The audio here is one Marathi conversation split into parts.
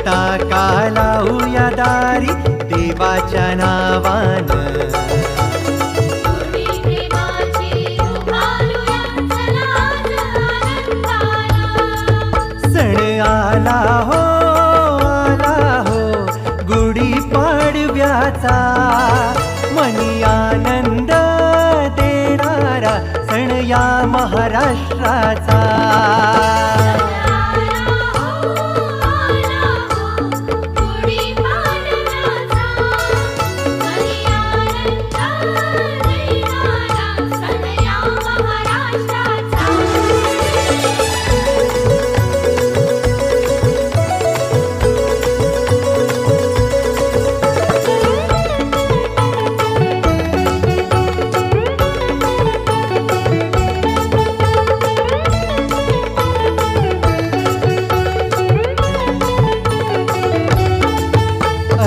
गणपता का लावूया दारी देवाच्या नावान. सण आला हो आला हो गुढी पाडव्याचा. मनी आनंद देणारा सण या महाराष्ट्राचा.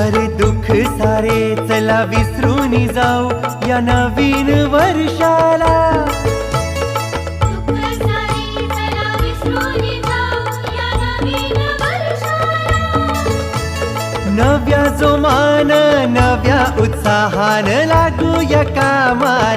सारे चला विसरून जाऊ या नवीन वर्षाला दुःख सारी चला विसरून जाऊ या नवीन वर्षाला. नव्या जोमान नव्या उत्साहान लागू या कामाला